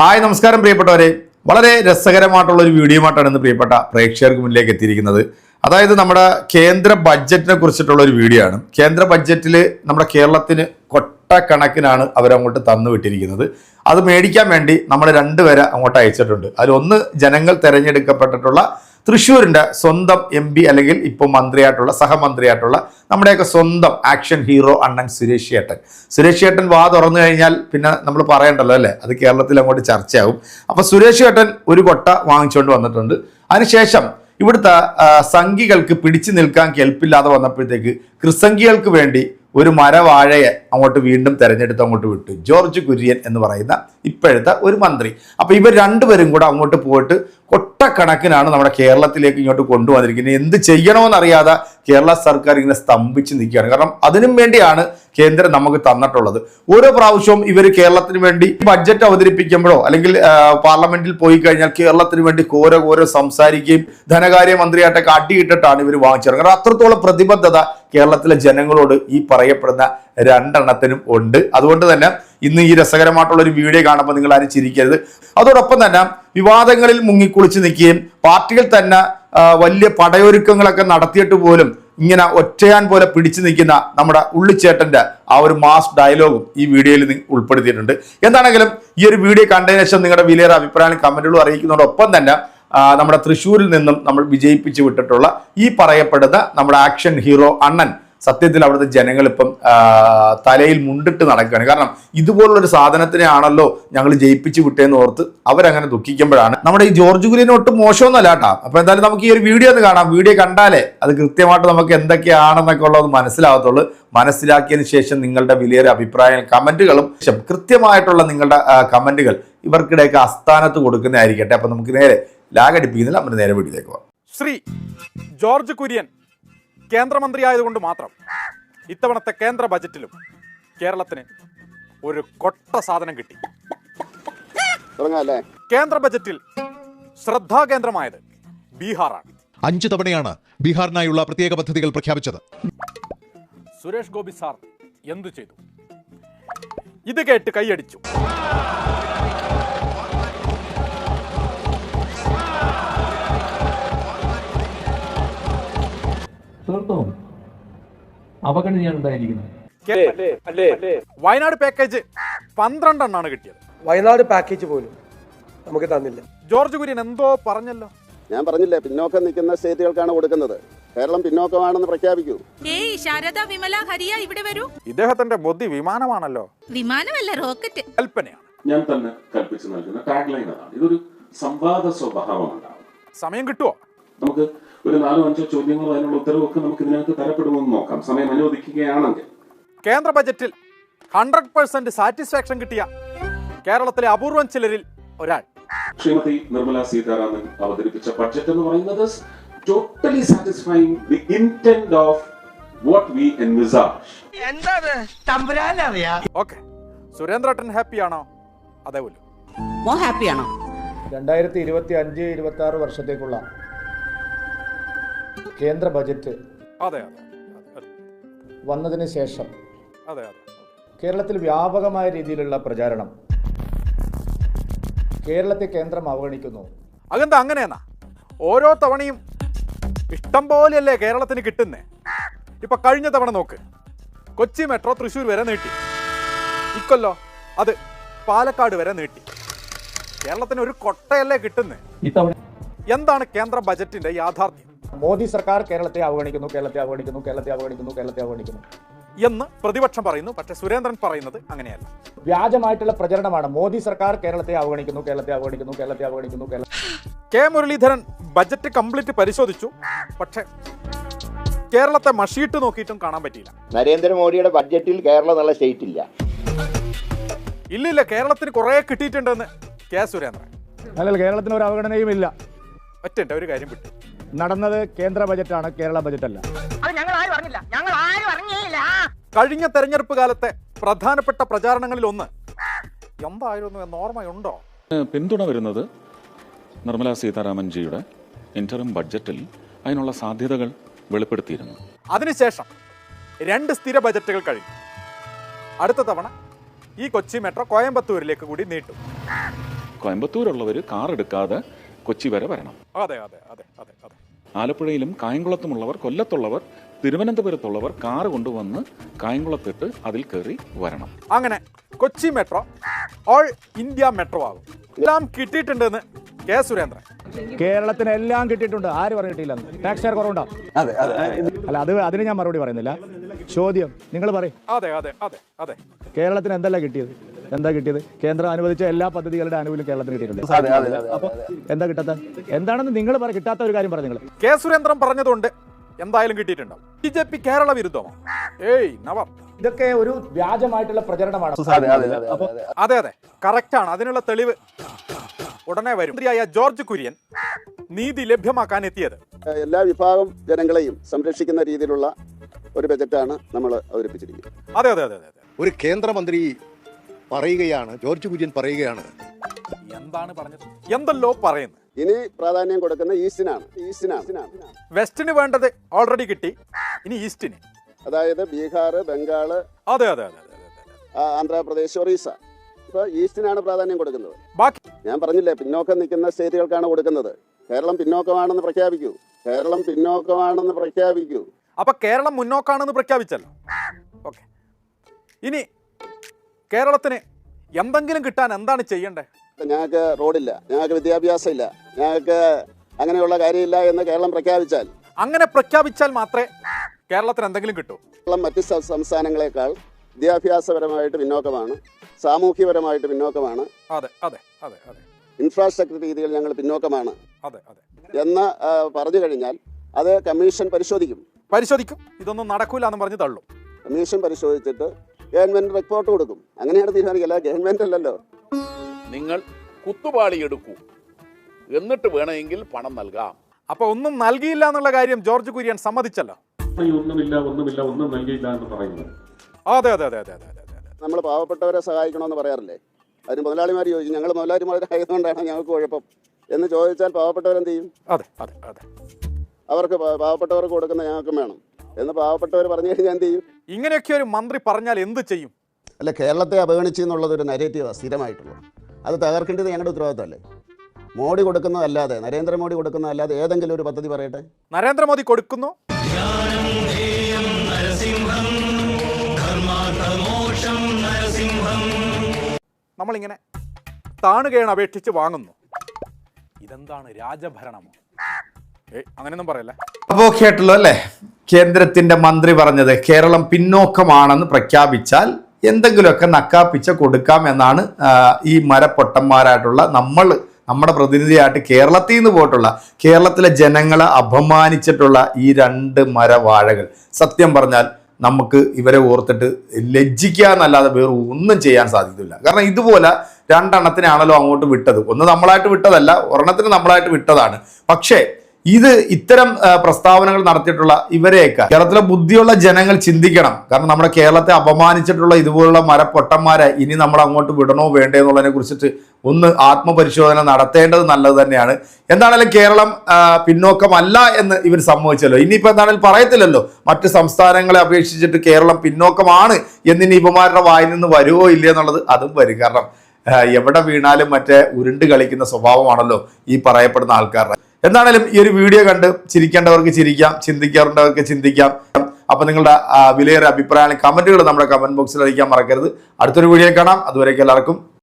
Hi നമസ്കാരം പ്രിയപ്പെട്ടവരെ. വളരെ രസകരമായിട്ടുള്ള ഒരു വീഡിയോ ആയിട്ടാണ് ഇന്ന് പ്രിയപ്പെട്ട പ്രേക്ഷകർക്ക് മുന്നിലേക്ക് എത്തിയിരിക്കുന്നത്. അതായത് നമ്മുടെ കേന്ദ്ര ബഡ്ജറ്റിനെ കുറിച്ചിട്ടുള്ള ഒരു വീഡിയോ ആണ്. കേന്ദ്ര ബഡ്ജറ്റിൽ നമ്മുടെ കേരളത്തിന് കൊട്ടക്കണക്കിനാണ് അവരങ്ങോട്ട് തന്നു വിട്ടിരിക്കുന്നത് അത് മേടിക്കാൻ വേണ്ടി നമ്മൾ രണ്ടുപേരെ അങ്ങോട്ട് അയച്ചിട്ടുണ്ട്. അതിലൊന്ന് ജനങ്ങൾ തിരഞ്ഞെടുക്കപ്പെട്ടിട്ടുള്ള തൃശ്ശൂരിന്റെ സ്വന്തം എം പി അല്ലെങ്കിൽ ഇപ്പോൾ മന്ത്രിയായിട്ടുള്ള സഹമന്ത്രിയായിട്ടുള്ള നമ്മുടെയൊക്കെ സ്വന്തം ആക്ഷൻ ഹീറോ അണ്ണൻ സുരേഷ് ഏട്ടൻ സുരേഷ് ഏട്ടൻ വാ തുറന്നു കഴിഞ്ഞാൽ പിന്നെ നമ്മൾ പറയണ്ടല്ലോ അല്ലേ? അത് കേരളത്തിൽ അങ്ങോട്ട് ചർച്ചയാവും. അപ്പോൾ സുരേഷ് ഏട്ടൻ ഒരു കൊട്ട വാങ്ങിച്ചുകൊണ്ട് വന്നിട്ടുണ്ട്. അതിനുശേഷം ഇവിടുത്തെ സംഘികൾക്ക് പിടിച്ചു നിൽക്കാൻ കെൽപ്പില്ലാതെ വന്നപ്പോഴത്തേക്ക് ക്രിസംഖികൾക്ക് വേണ്ടി ഒരു മരവാഴയെ അങ്ങോട്ട് വീണ്ടും തിരഞ്ഞെടുത്ത് അങ്ങോട്ട് വിട്ടു. ജോർജ് കുര്യൻ എന്ന് പറയുന്ന ഇപ്പോഴത്തെ ഒരു മന്ത്രി. അപ്പോൾ ഇവർ രണ്ടുപേരും കൂടെ അങ്ങോട്ട് പോയിട്ട് കൊട്ടക്കണക്കിനാണ് നമ്മുടെ കേരളത്തിലേക്ക് ഇങ്ങോട്ട് കൊണ്ടുവന്നിരിക്കുന്നത്. എന്ത് ചെയ്യണമെന്നറിയാതെ കേരള സർക്കാർ ഇങ്ങനെ സ്തംഭിച്ച് നിൽക്കുകയാണ്. കാരണം അതിനും വേണ്ടിയാണ് കേന്ദ്രം നമുക്ക് തന്നിട്ടുള്ളത്. ഓരോ പ്രാവശ്യവും ഇവർ കേരളത്തിന് വേണ്ടി ബഡ്ജറ്റ് അവതരിപ്പിക്കുമ്പോഴോ അല്ലെങ്കിൽ പാർലമെന്റിൽ പോയി കഴിഞ്ഞാൽ കേരളത്തിന് വേണ്ടി കോര കോര സംസാരിക്കുകയും ധനകാര്യമന്ത്രിയായിട്ട് കാട്ടിയിട്ടിട്ടാണ് ഇവർ വാങ്ങിച്ചിറങ്ങുന്നത് കാരണം അത്രത്തോളം പ്രതിബദ്ധത കേരളത്തിലെ ജനങ്ങളോട് ഈ പറയപ്പെടുന്ന രണ്ടെണ്ണത്തിനും ഉണ്ട്. അതുകൊണ്ട് തന്നെ ഇന്ന് ഈ രസകരമായിട്ടുള്ള ഒരു വീഡിയോ കാണുമ്പോൾ നിങ്ങൾ ആരും ചിരിക്കരുത്. അതോടൊപ്പം തന്നെ വിവാദങ്ങളിൽ മുങ്ങിക്കുളിച്ച് നിൽക്കുകയും പാർട്ടികൾ തന്നെ വലിയ പടയൊരുക്കങ്ങളൊക്കെ നടത്തിയിട്ട് പോലും ഇങ്ങനെ ഒറ്റയാൻ പോലെ പിടിച്ചു നിൽക്കുന്ന നമ്മുടെ ഉള്ളിച്ചേട്ടന്റെ ആ ഒരു മാസ് ഡയലോഗും ഈ വീഡിയോയിൽ ഉൾപ്പെടുത്തിയിട്ടുണ്ട്. എന്താണെങ്കിലും ഈ ഒരു വീഡിയോ കണ്ടതിന് ശേഷം നിങ്ങളുടെ വിലയേറെ അഭിപ്രായങ്ങളും കമന്റുകളും അറിയിക്കുന്നതോടൊപ്പം തന്നെ നമ്മുടെ തൃശ്ശൂരിൽ നിന്നും നമ്മൾ വിജയിപ്പിച്ചു വിട്ടിട്ടുള്ള ഈ പറയപ്പെടുന്ന നമ്മുടെ ആക്ഷൻ ഹീറോ അണ്ണൻ സത്യത്തിൽ അവിടുത്തെ ജനങ്ങൾ ഇപ്പം തലയിൽ മുണ്ടിട്ട് നടക്കുകയാണ്. കാരണം ഇതുപോലുള്ളൊരു സാധനത്തിനെ ആണല്ലോ ഞങ്ങൾ ജയിപ്പിച്ചു വിട്ടേന്ന് ഓർത്ത് അവരങ്ങനെ ദുഃഖിക്കുമ്പോഴാണ്. നമ്മുടെ ഈ ജോർജ് കുര്യൻ ഒട്ടും മോശമൊന്നുമല്ല കേട്ടോ. അപ്പൊ എന്തായാലും നമുക്ക് ഈ ഒരു വീഡിയോ ഒന്ന് കാണാം. വീഡിയോ കണ്ടാലേ അത് കൃത്യമായിട്ട് നമുക്ക് എന്തൊക്കെയാണെന്നൊക്കെ ഉള്ളത് മനസ്സിലാവത്തുള്ളൂ മനസ്സിലാക്കിയതിന് ശേഷം നിങ്ങളുടെ വലിയൊരു അഭിപ്രായങ്ങൾ കമന്റുകളും കൃത്യമായിട്ടുള്ള നിങ്ങളുടെ കമന്റുകൾ ഇവർക്കിടെയൊക്കെ അസ്ഥാനത്ത് കൊടുക്കുന്നതായിരിക്കട്ടെ. അപ്പൊ നമുക്ക് നേരെ ലാഗടിപ്പിക്കുന്നില്ല. നമ്മൾ നേരെ വീട്ടിലേക്ക് പോകാം. ശ്രീ ജോർജ് കുര്യൻ കേന്ദ്രമന്ത്രിയായതുകൊണ്ട് മാത്രം ഇത്തവണത്തെ കേന്ദ്ര ബജറ്റിലും കേരളത്തിന് ഒരു കൊട്ട സാധനം കിട്ടി. കേന്ദ്ര ബജറ്റിൽ ശ്രദ്ധാകേന്ദ്രമായത് ബീഹാറാണ്. അഞ്ചു തവണയാണ് ബീഹാറിനായുള്ള പ്രത്യേക പദ്ധതികൾ പ്രഖ്യാപിച്ചത്. സുരേഷ് ഗോപി സാർ എന്തു ചെയ്തു? ഇത് കേട്ട് കൈയടിച്ചു. അവഗണനയാണ് ഉണ്ടായിരിക്കുന്നത് വയനാട് പാക്കേജ് പന്ത്രണ്ടെണ്ണാണ് കിട്ടിയത്. വയനാട് പാക്കേജ് പോലും നമുക്ക് തന്നില്ല. ജോർജ് കുര്യൻ എന്തോ പറഞ്ഞല്ലോ. ഞാൻ പറഞ്ഞില്ലേ പിന്നോക്കം നിൽക്കുന്ന സ്റ്റേറ്റുകൾക്കാണ് കൊടുക്കുന്നത്. കേരളം പിന്നോക്കമാണെന്ന് പ്രഖ്യാപിക്കൂ. ഏയ് ശാരദ വിമല ഹരിയ ഇവിടെ വരൂ. ഇദ്ദേഹത്തിന്റെ ബുദ്ധി വിമാനമാണല്ലോ. വിമാനമല്ല റോക്കറ്റ്. കൽപ്പനയാണ്. ഞാൻ തന്നെ കൽപ്പിച്ചു നൽകുന്ന ടാഗ് ലൈൻ അതാണ്. ഇതൊരു സംവാദ സ്വഭാവമാണ് സമയം കിട്ടുമോ നമുക്ക് ഒരു നാലോ അഞ്ചോ ചോദ്യങ്ങളോ അതിനുള്ള ഉത്തരവൊക്കെ നമുക്ക് ഇതിനകത്ത് തരപ്പെടുമെന്ന് നോക്കാം. സമയം അനുവദിക്കുകയാണെങ്കിൽ. കേന്ദ്ര ബജറ്റിൽ ഹൺഡ്രഡ് പെർസെന്റ് സാറ്റിസ്ഫാക്ഷൻ കിട്ടിയ കേരളത്തിലെ അപൂർവം ചിലരിൽ ഒരാൾ. ശ്രീമതി നിർമ്മല സീതാരാമൻ അവതരിപ്പിച്ച ബഡ്ജറ്റ് എന്ന് പറയുന്നത് totally satisfying the intent of what we okay സുരേന്ദ്രട്ടൻ ഹാപ്പിയാണോ? അതേപോലെ. മോ ഹാപ്പിയാണോ? രണ്ടായിരത്തി ഇരുപത്തി അഞ്ച് ഇരുപത്തി ആറ് വർഷത്തേക്കുള്ള കേന്ദ്ര ബജറ്റ് അതെ അതെ വന്നതിന് ശേഷം അതെ അതെ കേരളത്തിൽ വ്യാപകമായ രീതിയിലുള്ള പ്രചാരണം കേരളത്തെ കേന്ദ്രം അവഗണിക്കുന്നു. അതെന്താ അങ്ങനെയെന്നാ? ഓരോ തവണയും ഇഷ്ടം പോലെയല്ലേ കേരളത്തിന് കിട്ടുന്നേ? ഇപ്പൊ കഴിഞ്ഞ തവണ നോക്ക്. കൊച്ചി മെട്രോ തൃശ്ശൂർ വരെ നീട്ടി. ഇക്കൊല്ലോ അത് പാലക്കാട് വരെ നീട്ടി. കേരളത്തിന് ഒരു കൊട്ടയല്ലേ കിട്ടുന്നേ? എന്താണ് കേന്ദ്ര ബജറ്റിന്റെ യാഥാർത്ഥ്യം? മോദി സർക്കാർ കേരളത്തെ അവഗണിക്കുന്നു കേരളത്തെ അവഗണിക്കുന്നു കേരളത്തെ അവഗണിക്കുന്നു കേരളത്തെ അവഗണിക്കുന്നു. എന്ന് പ്രതിപക്ഷം പറയുന്നു പക്ഷെ സുരേന്ദ്രൻ പറയുന്നത് അങ്ങനെയല്ല. വ്യാജമായിട്ടുള്ള പ്രചരണമാണ്. മോദി സർക്കാർ കേരളത്തെ അവഗണിക്കുന്നു കേരളത്തെ അവഗണിക്കുന്നു കേരളത്തെ അവഗണിക്കുന്നു Kerala K Muraleedharan budget complete പരിശോധിച്ചു പക്ഷെ കേരളത്തെ മഷിയിട്ട് നോക്കിയിട്ടും കാണാൻ പറ്റിയില്ല. നരേന്ദ്രമോദിയുടെ ബഡ്ജറ്റിൽ കേരളം എന്നുള്ള സ്റ്റേറ്റ് ഇല്ല. ഇല്ലില്ല കേരളത്തിന് കുറേ കിട്ടിയിട്ടുണ്ടെന്ന് കെ സുരേന്ദ്രൻ. അല്ലല്ല കേരളത്തിന് ഒരു അവഗണനയും ഇല്ല. ഒറ്റ ഒരു കാര്യം വിട്ടു. നടന്നത് കേന്ദ്ര ബജറ്റാണ് കേരള ബജറ്റ് അല്ല കഴിഞ്ഞ തെരഞ്ഞെടുപ്പ് കാലത്തെ പ്രധാനപ്പെട്ട പ്രചാരണങ്ങളിൽ ഒന്ന്. എന്തായിരുന്നു എന്ന് ഓർമ്മയുണ്ടോ? പിന്തുണ വരുന്നത് നിർമ്മലാ സീതാരാമൻജിയുടെ ഇന്ററും ബഡ്ജറ്റിൽ അതിനുള്ള സാധ്യതകൾ വെളിപ്പെടുത്തിയിരുന്നു. അതിനുശേഷം രണ്ട് സ്ഥിര ബജറ്റുകൾ കഴിഞ്ഞു. അടുത്ത തവണ ഈ കൊച്ചി മെട്രോ കോയമ്പത്തൂരിലേക്ക് കൂടി നീട്ടും. കോയമ്പത്തൂരുള്ളവർ കാർ എടുക്കാതെ കൊച്ചി വരെ വരണം. അതെ അതെ അതെ അതെ അതെ. ആലപ്പുഴയിലും കായംകുളത്തുമുള്ളവർ കൊല്ലത്തുള്ളവർ തിരുവനന്തപുരത്തുള്ളവർ കാർ കൊണ്ടുവന്ന് കായംകുളത്തിട്ട് അതിൽ കയറി വരണം. അങ്ങനെ Kochi metro all India metro ആകും. എല്ലാം കിട്ടിയിട്ടുണ്ടെന്ന് കെ സുരേന്ദ്രൻ. കേരളത്തിന് എല്ലാം കിട്ടിയിട്ടുണ്ട്. ആര് പറഞ്ഞിട്ടില്ല ടാക്സ് ഷെയർ കുറവുണ്ടോ? അല്ല അത് അതിന് ഞാൻ മറുപടി പറയുന്നില്ല. ചോദ്യം നിങ്ങൾ പറയും. അതെ അതെ അതെ അതെ. കേരളത്തിന് എന്തെല്ലാം കിട്ടിയത്? എന്താ കിട്ടിയത്? കേന്ദ്രം അനുവദിച്ച എല്ലാ പദ്ധതികളുടെ ആനുകൂല്യം കേരളത്തിന് കിട്ടിയിട്ടുണ്ട്. അപ്പൊ എന്താ കിട്ടാത്ത? എന്താണെന്ന് നിങ്ങൾ പറ കിട്ടാത്ത ഒരു കാര്യം പറഞ്ഞു നിങ്ങൾ കെ സുരേന്ദ്രൻ പറഞ്ഞതുകൊണ്ട് എന്തായാലും കിട്ടിയിട്ടുണ്ടാവും. ബി ജെ പി കേരള വിരുദ്ധമോ? ഏയ് നവർ ഇതൊക്കെ ഒരു വ്യാജമായിട്ടുള്ള പ്രചരണമാണ്. അതെ അതെ അതെ ആണ്. അതിനുള്ള തെളിവ് ഉടനെ വരും. മന്ത്രിയായ ജോർജ് കുര്യൻ നീതി ലഭ്യമാക്കാൻ എത്തിയത്. എല്ലാ വിഭാഗം ജനങ്ങളെയും സംരക്ഷിക്കുന്ന രീതിയിലുള്ള ഒരു ബജറ്റാണ് നമ്മൾ അവതരിപ്പിച്ചിരിക്കുന്നത്. അതെ അതെ അതെ അതെ. ഒരു കേന്ദ്രമന്ത്രി പറയുകയാണ്. ജോർജ് കുര്യൻ പറയുകയാണ്. എന്താണ് പറഞ്ഞത്? എന്തല്ലോ പറയുന്നത്? ഇനി പ്രാധാന്യം കൊടുക്കുന്ന ഈസ്റ്റിനാണ്. ഈസ്റ്റിനാണ്. വെസ്റ്റിന് വേണ്ടത് ഓൾറെഡി കിട്ടി. ഇനി ഈസ്റ്റിന്. അതായത് ബീഹാർ ബംഗാൾ അതെ അതെ അതെ ആന്ധ്രാപ്രദേശ് ഒറീസ. ഇപ്പോൾ ഈസ്റ്റിനാണ് പ്രാധാന്യം കൊടുക്കുന്നത്. ബാക്കി ഞാൻ പറഞ്ഞില്ലേ പിന്നോക്കം നിൽക്കുന്ന സ്റ്റേറ്റുകൾക്കാണ് കൊടുക്കുന്നത്. കേരളം പിന്നോക്കമാണെന്ന് പ്രഖ്യാപിക്കൂ. കേരളം പിന്നോക്കമാണെന്ന് പ്രഖ്യാപിക്കൂ. അപ്പൊ കേരളം മുന്നോക്കാണെന്ന് പ്രഖ്യാപിച്ചല്ലോ. ഓക്കെ. ഇനി കേരളത്തിന് എന്തെങ്കിലും കിട്ടാൻ എന്താണ് ചെയ്യേണ്ടത്? ഞങ്ങൾക്ക് റോഡില്ല ഞങ്ങൾക്ക് വിദ്യാഭ്യാസം ഇല്ല ഞങ്ങൾക്ക് അങ്ങനെയുള്ള കാര്യമില്ല എന്ന് കേരളം പ്രഖ്യാപിച്ചാൽ. അങ്ങനെ പ്രഖ്യാപിച്ചാൽ മാത്രമേ കേരളത്തിന് എന്തെങ്കിലും കിട്ടൂ. കേരളം മറ്റ് സംസ്ഥാനങ്ങളെക്കാൾ വിദ്യാഭ്യാസപരമായിട്ട് പിന്നോക്കമാണ് സാമൂഹ്യപരമായിട്ട് പിന്നോക്കമാണ്. അതെ അതെ അതെ അതെ. ഇൻഫ്രാസ്ട്രക്ചർ രീതിയിൽ ഞങ്ങൾ പിന്നോക്കമാണ്. അതെ അതെ. എന്ന് പറഞ്ഞു കഴിഞ്ഞാൽ അത് കമ്മീഷൻ പരിശോധിക്കും. പരിശോധിക്കും. ഇതൊന്നും നടക്കൂല എന്ന് പറഞ്ഞ് തള്ളും. കമ്മീഷൻ പരിശോധിച്ചിട്ട് ഗവൺമെന്റ് റിപ്പോർട്ട് കൊടുക്കും. അങ്ങനെയാണ് തീരുമാനിക്കല്ല ഗവൺമെന്റ് അല്ലല്ലോ. നിങ്ങൾ കുത്തുപാളി എടുക്കൂ. എന്നിട്ട് വേണമെങ്കിൽ പണം നൽകാം. അപ്പൊ ഒന്നും നൽകിയില്ല എന്നുള്ള കാര്യം ജോർജ് കുര്യൻ സമ്മതിച്ചല്ലോ? ഒന്നുമില്ല ഒന്നുമില്ല ഒന്നും നൽകിയില്ല എന്ന് പറയുന്നത്. അതെ അതെ അതെ അതെ അതെ നമ്മൾ പാവപ്പെട്ടവരെ സഹായിക്കണമെന്ന് പറയാറില്ലേ? അതിന് മുതലാളിമാർ ചോദിച്ചു ഞങ്ങൾ മുതലാളിമാരായതുകൊണ്ടാണ് ഞങ്ങൾക്ക് കുഴപ്പം. എന്ന് ചോദിച്ചാൽ പാവപ്പെട്ടവരെന്ത് ചെയ്യും? അതെ അതെ അതെ. അവർക്ക് പാവപ്പെട്ടവർക്ക് കൊടുക്കുന്ന ഞങ്ങൾക്കും വേണം. എന്ന് പാവപ്പെട്ടവർ പറഞ്ഞു കഴിഞ്ഞാൽ എന്ത് ചെയ്യും? ഇങ്ങനെയൊക്കെ ഒരു മന്ത്രി പറഞ്ഞാൽ എന്ത് ചെയ്യും? അല്ല കേരളത്തെ അവഗണിച്ചു എന്നുള്ളത് ഒരു നരേറ്റീവാണ് സ്ഥിരമായിട്ടുള്ളത്. അത് തകർക്കേണ്ടത് ഞങ്ങളുടെ ഉത്തരവാദിത്തമല്ലേ? മോഡി കൊടുക്കുന്നതല്ലാതെ നരേന്ദ്രമോദി കൊടുക്കുന്നതല്ലാതെ ഏതെങ്കിലും ഒരു പദ്ധതി പറയട്ടെ? നരേന്ദ്രമോദി കൊടുക്കുന്നു. നമ്മളിങ്ങനെ താണുകയാണ് അപേക്ഷിച്ച് വാങ്ങുന്നു. ഇതെന്താണ് രാജഭരണം അങ്ങനെയൊന്നും പറയല്ലേ? അപ്പോൾ കേട്ടല്ലോ അല്ലേ കേന്ദ്രത്തിന്റെ മന്ത്രി പറഞ്ഞത് കേരളം പിന്നോക്കമാണെന്ന് പ്രഖ്യാപിച്ചാൽ എന്തെങ്കിലുമൊക്കെ നക്കാപ്പിച്ച കൊടുക്കാം എന്നാണ് ഈ മരപ്പൊട്ടന്മാരായിട്ടുള്ള നമ്മൾ നമ്മുടെ പ്രതിനിധിയായിട്ട് കേരളത്തിൽ നിന്ന് പോയിട്ടുള്ള കേരളത്തിലെ ജനങ്ങളെ അപമാനിച്ചിട്ടുള്ള ഈ രണ്ട് മരവാഴകൾ. സത്യം പറഞ്ഞാൽ നമുക്ക് ഇവരെ ഓർത്തിട്ട് ലജ്ജിക്കുക എന്നല്ലാതെ വേറെ ഒന്നും ചെയ്യാൻ സാധിക്കില്ല കാരണം ഇതുപോലെ രണ്ടെണ്ണത്തിനാണല്ലോ അങ്ങോട്ട് വിട്ടത്. ഒന്ന് നമ്മളായിട്ട് വിട്ടതല്ല ഒരെണ്ണത്തിന് നമ്മളായിട്ട് വിട്ടതാണ്. പക്ഷേ ഇത് ഇത്തരം പ്രസ്താവനകൾ നടത്തിയിട്ടുള്ള ഇവരെയൊക്കെ കേരളത്തിലെ ബുദ്ധിയുള്ള ജനങ്ങൾ ചിന്തിക്കണം. കാരണം നമ്മുടെ കേരളത്തെ അപമാനിച്ചിട്ടുള്ള ഇതുപോലുള്ള മരപ്പൊട്ടന്മാരെ ഇനി നമ്മൾ അങ്ങോട്ട് വിടണോ വേണ്ടേ എന്നുള്ളതിനെ കുറിച്ചിട്ട് ഒന്ന് ആത്മപരിശോധന നടത്തേണ്ടത് നല്ലത് തന്നെയാണ്. എന്താണെങ്കിലും കേരളം പിന്നോക്കമല്ല എന്ന് ഇവർ സമ്മതിച്ചല്ലോ. ഇനിയിപ്പോൾ എന്താണെങ്കിലും പറയത്തില്ലല്ലോ. മറ്റ് സംസ്ഥാനങ്ങളെ അപേക്ഷിച്ചിട്ട് കേരളം പിന്നോക്കമാണ് എന്നിനി ഇവമാരുടെ വായിൽ നിന്ന് വരുമോ ഇല്ല എന്നുള്ളത് അതും വരും. കാരണം എവിടെ വീണാലും മറ്റേ ഉരുണ്ട് കളിക്കുന്ന സ്വഭാവമാണല്ലോ ഈ പറയപ്പെടുന്ന ആൾക്കാരുടെ. എന്താണേലും ഈ ഒരു വീഡിയോ കണ്ട് ചിരിക്കേണ്ടവർക്ക് ചിരിക്കാം ചിന്തിക്കാറുണ്ടവർക്ക് ചിന്തിക്കാം. അപ്പൊ നിങ്ങളുടെ വിലയേറെ അഭിപ്രായങ്ങൾ കമന്റുകൾ നമ്മുടെ കമന്റ് ബോക്സിൽ അറിയിക്കാൻ മറക്കരുത്. അടുത്തൊരു വീഡിയോ കാണാം. അതുവരേക്കും എല്ലാവർക്കും